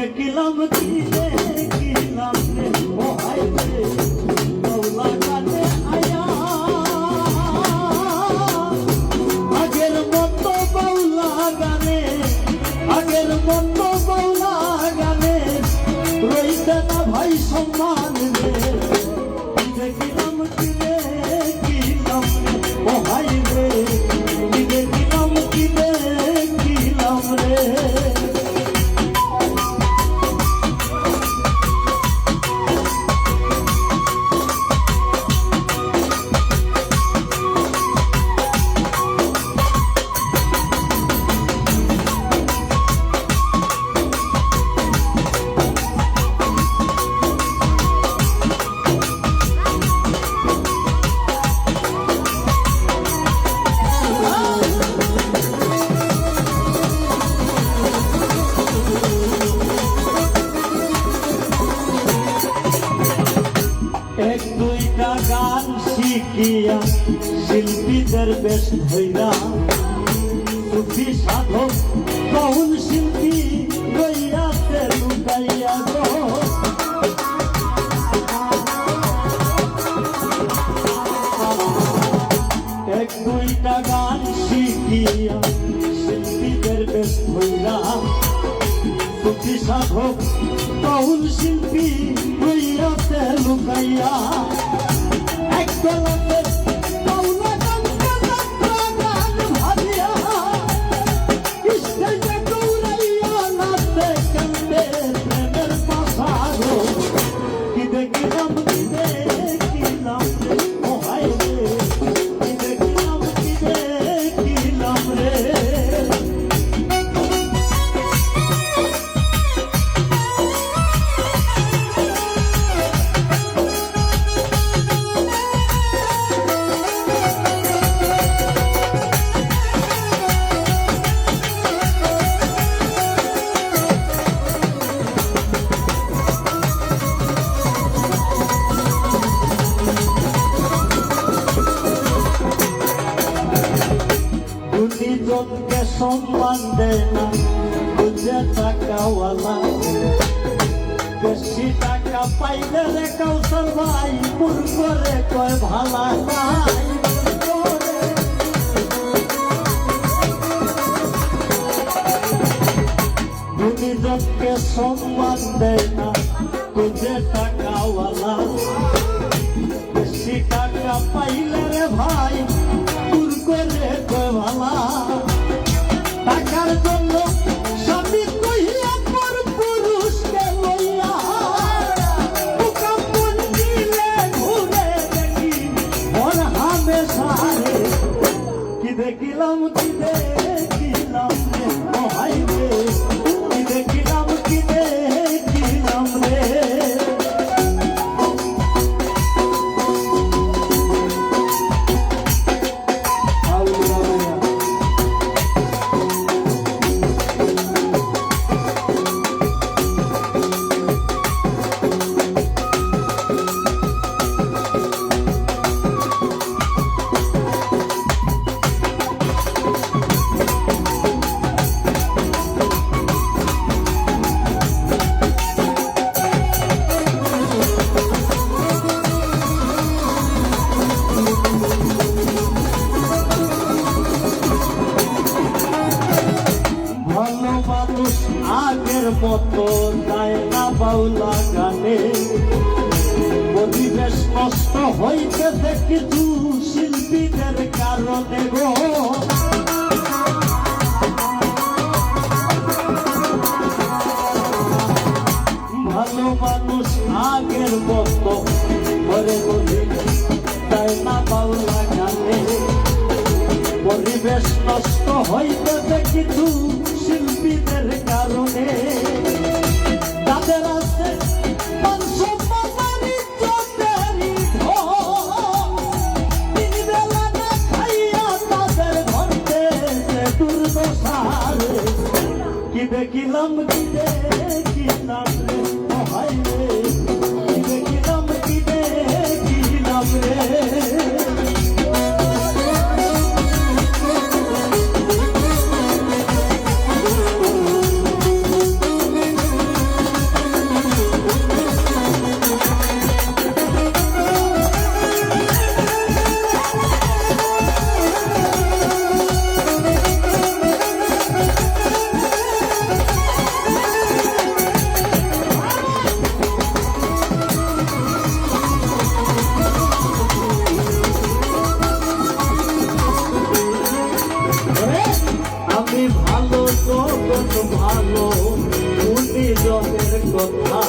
দেখিলাম রে? ও হাই রে বাউলা গানে আয়া। আগের মতো বাউলা গানে, আগের মতো বাউলা গানে রইতে না ভাই সম্মান। শিখিয়া শিল্পীদের বেশ ধৈরা সুখী সাধক কহুন শিল্পী গইয়াতে লুকাইয়া গো। এক দুইটা গান শিখিয়া শিল্পীদের বেশ ধৈরা সুখী সাধক কহুন শিল্পী হইয়াতে লুকাইয়া। এক গলাতে গুণীজনকে সম্মান দেয় না, বুঝে টাকাওয়ালা। বেশি টাকা পাইলে রে কৌশল ভাই পুর করে কয় ভালা নাই। গুণীজনকে সম্মান দেয় না, বুঝে টাকাওয়ালা। বাউলা গানে পরিবেশ নষ্ট হইতেছে কিছু শিল্পীদের কারণে গো। ভালো মানুষ আগের মতো দেখিলাম কি দেখিলাম রে? হায় রে। কি দেখিলাম কি দেখিলাম রে? শ্রদ্ধা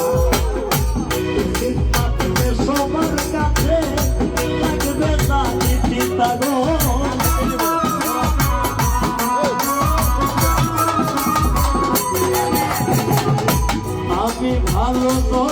থাকবে সবার কাছে থাকবে না পিতা আমি ভালো তো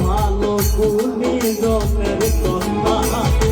ভালো তুমি জনের কথা।